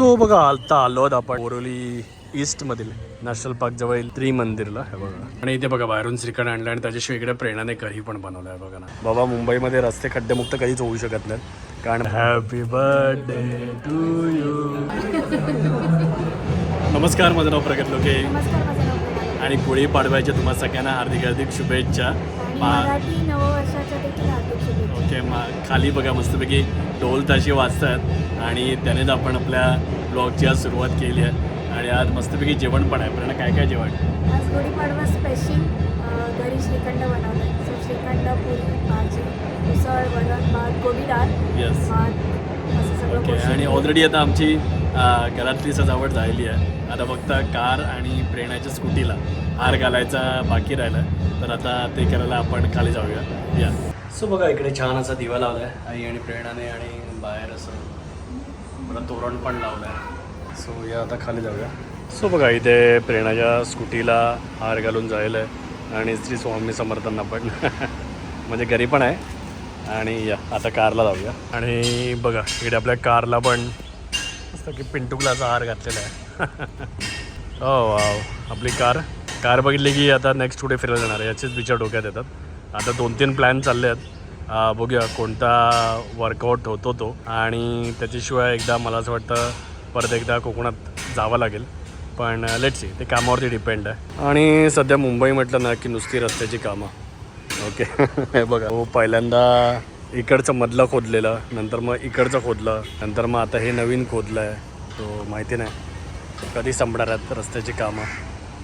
So बघा आता आलो आहोत आपण बोरोली ईस्ट मधील नॅशनल पार्क जवळ त्रिमंदिरला हे बघा. आणि इथे बघा बाहेरून श्रीखंड आणलं आणि त्याच्याशिवाय इकडे प्रेरणाने घरी पण बनवलं आहे बघा ना. बाबा मुंबईमध्ये रस्ते खड्डेमुक्त कधीच होऊ शकत नाहीत. कारण हॅपी बर्थडे टू यू नमस्कार माझं नाव प्रगत लोके. नमस्कार माझं नाव प्रणाली. आणि गुढी पाडव्याच्या तुम्हा सगळ्यांना हार्दिक शुभेच्छा. मराठी हार्दिक शुभेच्छा ओके मग खाली बघा मस्तपैकी ढोल ताशी वाजतात आणि त्यानेच आपण आपल्या ब्लॉगची आज सुरुवात केली आहे. आणि आज मस्तपैकी जेवण पण आहे. पण काय काय जेवण? आज गुढीपाडवा स्पेशल घरी श्रीखंड बनवलं सो श्रीखंड पुरी भाजी उसळ वरण भात गोबी डाळ. Yes okay. आणि ऑलरेडी आता आमची घरातली सजावट झालेली आहे. आता फक्त कार आणि प्रेरणाच्या स्कूटीला हार घालायचा बाकी राहिला तर आता ते करायला आपण खाली जाऊया. या. सो बघा इकडे छान असा दिवा लावला आहे आई आणि प्रेरणाने आणि बाहेर असं मला तोरण पण लावलं आहे सो या आता खाली जाऊया. सो बघा इथे प्रेरणाच्या स्कूटीला हार घालून जायला आहे आणि श्री स्वामी समर्थांना पण. म्हणजे घरी पण आहे. आणि या आता कारला जाऊया. आणि बघा इकडे आपल्या कारला पण असतं की पिंटुकलाचा हार घातलेला आहे. Oh, हो वाव आपली कार कार बघितली की आता नेक्स्ट कुठे फिरायला जाणार आहे याचेच विचार डोक्यात येतात. आता दोन तीन प्लॅन चालले आहेत. बघूया कोणता वर्कआउट होतो तो. आणि त्याच्याशिवाय एकदा मला असं वाटतं परत एकदा कोकणात जावं लागेल. पण uh, लेट सी ते कामावरती डिपेंड आहे. आणि सध्या मुंबई म्हटलं ना की नुसती रस्त्याची कामं. ओके हे बघा. हो पहिल्यांदा इकडचं मधलं खोदलेलं नंतर मग इकडचं खोदलं नंतर मग आता हे नवीन खोदलं आहे तो माहिती नाही. कधी संपणार आहेत रस्त्याची कामं?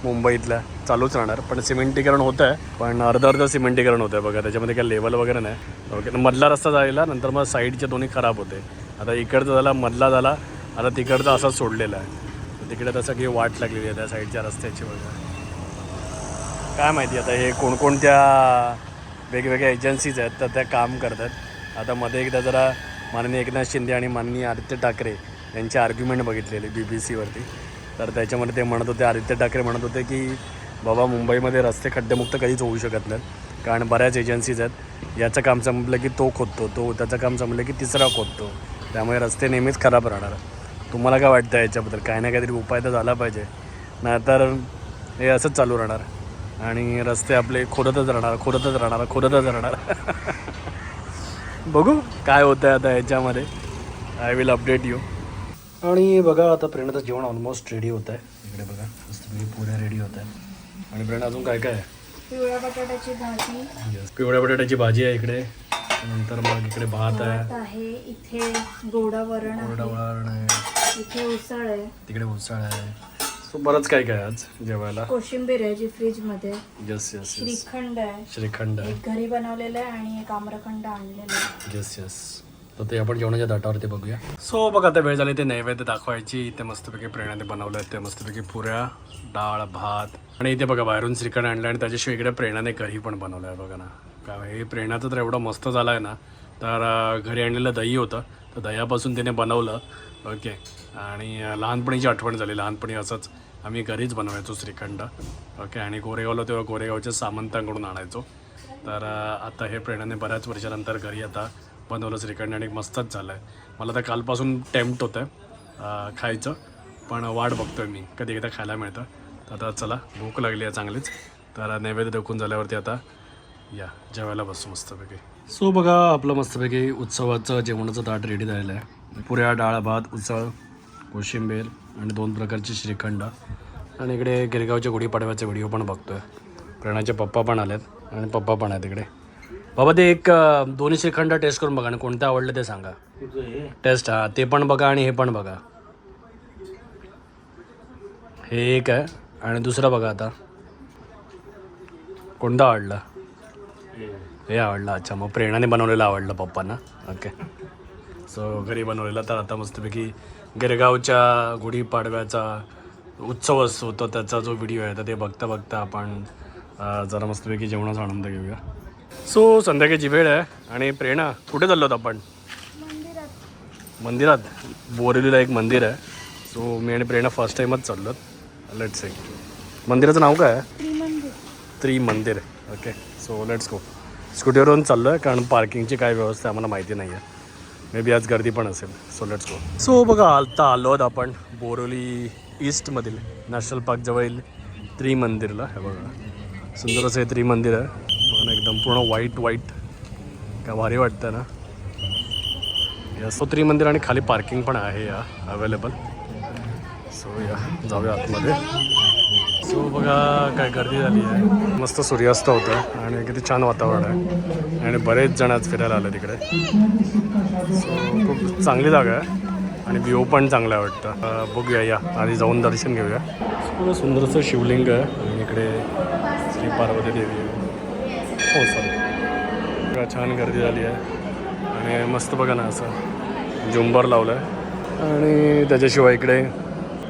मुंबईतल्या चालूच राहणार. पण सिमेंटीकरण होतं आहे पण अर्धं अर्धं सिमेंटीकरण होतं आहे बघा. त्याच्यामध्ये काही लेवल वगैरे नाही. ओके मधला रस्ता जायला नंतर मग साईडचे दोन्ही खराब होते. आता इकडचा झाला मधला झाला आता तिकडचा असाच सोडलेला आहे. तिकडे आता सगळी वाट लागलेली आहे त्या साईडच्या रस्त्याची वगैरे. काय माहिती आता हे कोणकोणत्या वेगवेगळ्या एजन्सीज आहेत तर त्या काम करतात. आता मध्ये एकदा जरा माननीय एकनाथ शिंदे आणि माननीय आदित्य ठाकरे यांची आर्ग्युमेंट बघितलेली बी बी सीवरती तर त्याच्यामध्ये ते म्हणत होते आदित्य ठाकरे म्हणत होते की बाबा मुंबईमध्ये रस्ते खड्डेमुक्त कधीच होऊ शकत नाहीत. कारण बऱ्याच एजन्सीज आहेत. याचं काम संपलं की तो खोदतो. तो त्याचं काम संपलं की तिसरा खोदतो. त्यामुळे रस्ते नेहमीच खराब राहणार तुम्हाला काय वाटतं याच्याबद्दल? काही ना काहीतरी उपाय तर झाला पाहिजे. नाहीतर हे असंच चालू राहणार. आणि रस्ते आपले खोदतच राहणार खोदतच राहणार खोदतच राहणार. बघू काय होतं आहे आता याच्यामध्ये. आय विल अपडेट यू आणि बघा आता प्रेरणाचं जेवण ऑलमोस्ट रेडी होत आहे. इकडे बघा मस्तपैकी पुऱ्या रेडी होत आहे आणि प्रेरणा अजून काय काय आहे? पिवळ्या बटाट्याची भाजी. पिवळ्या बटाट्याची भाजी आहे इकडे. नंतर मग इकडे भात आहे. इथे गोडा वरण कोरडा आहे. वरण आहे. इथे उसळ आहे. तिकडे उसळ आहे. सो बरंच काय काय आज जेवायला? कोशिंबीर आहे जी फ्रीजमध्ये येस येस श्रीखंड आहे. श्रीखंड घरी बनवलेलं आहे आणि एक आम्रखंड आणलेलं आहे. येस येस तर ते आपण जेवणाच्या दाटावरती बघूया. सो बघा आता वेळ झाली ते नैवेद्य दाखवायची. ते मस्तपैकी प्रेरणाने बनवलं ते मस्तपैकी पुऱ्या डाळ भात. आणि इथे बघा बाहेरून श्रीखंड आणलं आणि त्याच्याशिवाय इकडे प्रेरणाने घरी पण बनवलं आहे बघा ना. का हे प्रेरणाचं तर एवढं मस्त झालं आहे ना. तर घरी आणलेलं दही होतं. तर दह्यापासून तिने बनवलं. ओके. आणि लहानपणीची आठवण झाली. लहानपणी असंच आम्ही घरीच बनवायचो श्रीखंड. ओके. आणि गोरेगावला तेव्हा गोरेगावच्या सामंतांकडून आणायचो. तर आता हे प्रेरणाने बऱ्याच वर्षानंतर घरी आता बनवलं श्रीखंड आणि मस्तच झालं आहे मला तर कालपासून टेम्प्ट होतं आहे खायचं. पण वाट बघतो आहे मी. कधी एकदा खायला मिळतं. तर आता चला भूक लागली आहे चांगलीच. तर नैवेद्य दाखवून झाल्यावरती आता या जेवायला बसतो मस्तपैकी. सो बघा आपलं मस्तपैकी उत्सवाचं जेवणाचं ताट रेडी झालेलं आहे. पुऱ्या डाळ भात उसळ कोशिंबीर आणि दोन प्रकारचे श्रीखंड. आणि इकडे गिरगावच्या गुढीपाडव्याचे व्हिडिओ पण बघतो आहे प्रेरणाचे पप्पा पण आलेत आणि पप्पा पण आहेत इकडे. बाबा ते एक अं, दोन्ही श्रीखंड टेस्ट करून बघा आणि कोणतं आवडलं ते सांगा. टेस्ट हा ते पण बघा आणि हे पण बघा. हे एक आहे आणि दुसरं बघा आता. कोणतं आवडलं? हे. आवडलं अच्छा मग प्रेरणाने बनवलेलं आवडलं पप्पांना. ओके सो घरी बनवलेलं तर आता मस्तपैकी गिरगावच्या गुढीपाडव्याचा उत्सव असतो तर त्याचा जो व्हिडिओ आहे तर ते बघता बघता आपण अं, जरा मस्तपैकी जेवणाचा आनंद घेऊया. सो संध्याकाळची वेळ आहे आणि प्रेरणा कुठे चाललो आहोत आपण? मंदिरात. मंदिरात. बोरिवलीला एक मंदिर आहे. सो मी आणि प्रेरणा फर्स्ट टाईमच चाललो लेट्स से मंदिराचं नाव काय आहे? Trimandir. Okay so let's go स्कूटीवरून चाललो आहे कारण पार्किंगची काय व्यवस्था आहे आम्हाला माहिती नाही आहे मे बी आज गर्दी पण असेल. सो लेट्स गो सो बघा आता आलो आहोत आपण बोरोली ईस्टमधील नॅशनल पार्क जवळील त्रिमंदिरला. हे बघा. सुंदर असं हे त्रिमंदिर आहे. एकदम पूर्ण व्हाईट व्हाईट काय भारी वाटतं ना. या सो त्रिमंदिर आणि खाली पार्किंग पण आहे या अवेलेबल सो या जाऊया आतमध्ये. सो बघा काय गर्दी झाली आहे. मस्त सूर्यास्त होतं आणि किती छान वातावरण आहे. आणि बरेच जण आज फिरायला आले तिकडे सो खूप चांगली जागा आहे आणि व्ह्यू पण चांगला आहे वाटतं. बघूया या आधी जाऊन दर्शन घेऊया. सो सुंदरसं शिवलिंग आहे आणि इकडे श्री पार्वती देवी. आहे हो सॉरी छान गर्दी झाली आहे. आणि मस्त बघा ना असं. झुंबर लावलं आहे आणि त्याच्याशिवाय इकडे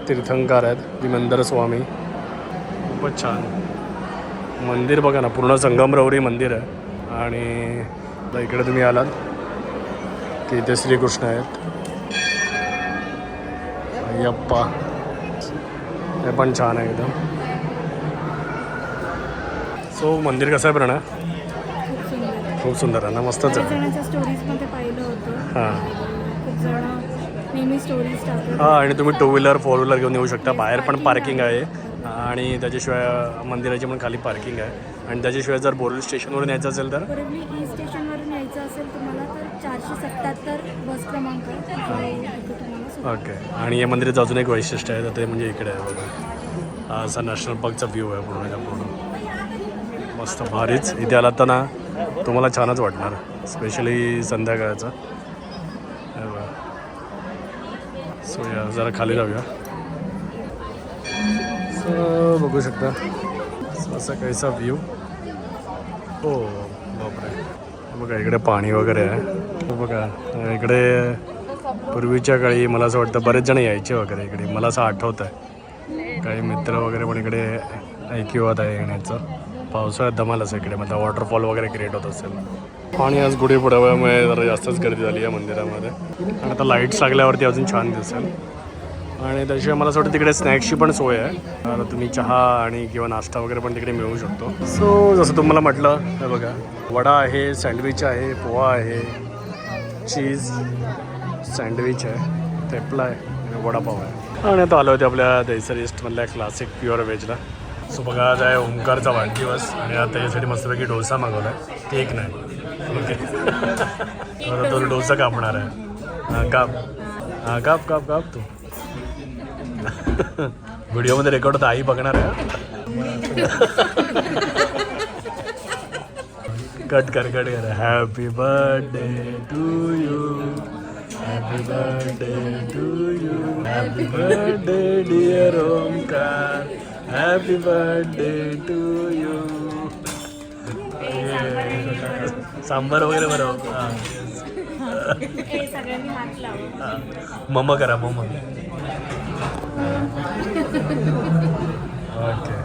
तीर्थंकार आहेत विमंदर स्वामी. खूपच छान. मंदिर बघा ना पूर्ण संगमरवरी मंदिर आहे. आणि इकडे तुम्ही आलात की इथे श्रीकृष्ण आहेत. अय्यप्पा. हे पण छान आहे एकदम. सो मंदिर कसं आहे प्रणा खूप सुंदर आहे ना मस्तच आहे. जणांच्या स्टोरीजमध्ये पाहिलं होतं. हां. खूप जण नेहमी स्टोरीज टाकतात हां आणि तुम्ही टू व्हीलर फोर व्हीलर घेऊन येऊ शकता. बाहेर पण पार्किंग आहे. आणि त्याच्याशिवाय मंदिराची पण खाली पार्किंग आहे. आणि त्याच्याशिवाय जर बोरल स्टेशनवरून यायचं असेल तर? बोरिवली ई स्टेशनवरून यायचं असेल तुम्हाला तर चारशे सत्याहत्तर बस क्रमांक आहे. जो इथे तुम्हाला सुरू ओके. आणि या मंदिराचं अजून एक वैशिष्ट्य आहे तर ते म्हणजे इकडे आहे बघा. हा असा नॅशनल पार्कचा व्ह्यू आहे पूर्ण पूर्ण. मस्त भारीच. इथे आलात तर ना तुम्हाला छानच वाटणार स्पेशली संध्याकाळचा. सो या जरा खाली जाऊया. सो बघू शकता. असा काहीसा व्ह्यू हो बापरे. बघा इकडे पाणी वगैरे आहे. बघा इकडे पूर्वीच्या काळी मला असं वाटतं बरेच जण यायचे वगैरे इकडे. मला असं आठवतं आहे काही मित्र वगैरे पण इकडे ऐकिवत आहे येण्याचं. पावसाळ्यात धमाल असं इकडे म्हणजे वॉटरफॉल वगैरे क्रिएट होत असेल. आणि आज गुढीपाडव्यामुळे जरा जास्तच गर्दी झाली आहे मंदिरामध्ये. आणि आता लाईट्स लागल्यावरती अजून छान दिसेल. आणि त्याशिवाय मला असं वाटतं तिकडे स्नॅक्सची पण सोय आहे. तर तुम्ही चहा आणि किंवा नाश्ता वगैरे पण तिकडे मिळू शकतो. सो जसं तुम्हाला म्हटलं हे बघा वडा आहे सँडविच आहे पोहा आहे चीज सँडविच आहे थेपला आहे आणि वडापाव आहे. आणि आता आलो होते आपल्या दैसर ईस्टमधल्या क्लासिक प्युअर व्हेजला सो बघा आज आहे ओंकारचा वाढदिवस आणि आता त्याच्यासाठी मस्तपैकी डोसा मागवला आहे केक नाही. ओके. आता तो डोसा कापणार आहे. हां काप. हां काप काप काप तू. व्हिडिओमध्ये रेकॉर्ड होता आई बघणार आहे. कट कर कट कर. Happy birthday to you happy birthday to you happy birthday dear Omkar happy birthday to you sambar वगैरे बरं मम करा मम ओके